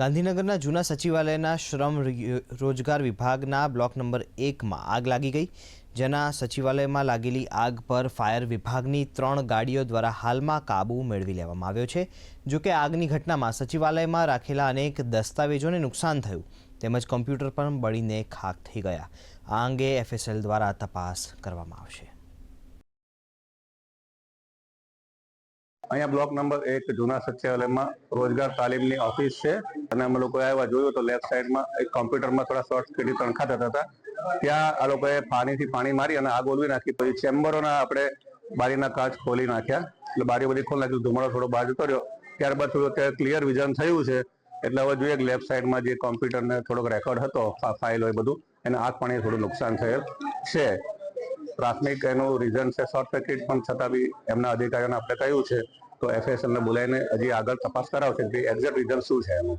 ગાંધીનગરના જૂના સચિવાલયના શ્રમ રોજગાર વિભાગના બ્લોક નંબર એકમાં આગ લાગી ગઈ, જેના સચિવાલયમાં લાગેલી આગ પર ફાયર વિભાગની ત્રણ ગાડીઓ દ્વારા હાલમાં કાબૂ મેળવી લેવામાં આવ્યો છે. જોકે આગની ઘટનામાં સચિવાલયમાં રાખેલા અનેક દસ્તાવેજોને નુકસાન થયું, તેમજ કોમ્પ્યુટર પણ બળીને ખાક થઈ ગયા. આ અંગે એફએસએલ દ્વારા તપાસ કરવામાં આવશે. અહીંયા બ્લોક નંબર એક જૂના સચિવાલયમાં રોજગાર તાલીમની ઓફિસ છે. અને અમે લોકોએ આવ્યા, જોયું તો લેફ્ટ સાઈડમાં એક કોમ્પ્યુટરમાં થોડા શોર્ટ સર્કિટ તણખા થતા હતા. ત્યાં આ લોકોએ પાણીથી પાણી મારી અને આગ ઓલવી નાખી. પછી ચેમ્બરોના આપણે બારીના કાચ ખોલી નાખ્યા. એટલે બારી બધી ખોલી નાખી, ધુમાડો થોડો બહાર જતો ત્યારબાદ થોડું અત્યારે ક્લિયર વિઝન થયું છે. એટલે હવે જોઈએ કે લેફ્ટ સાઈડમાં જે કોમ્પ્યુટરને થોડોક રેકોર્ડ હતો ફાઇલ હોય બધું, એને આગ પાણી થોડું નુકસાન થયેલ છે. પ્રાથમિક એનું રીઝન છે શોર્ટ સર્કિટ પણ છતાં બી એમના અધિકારીઓને આપણે કહ્યું છે. તો એફએસએલને બોલાવીને હજી આગળ તપાસ કરાવશે કે એક્ઝેક્ટ રીઝન શું છે એનું.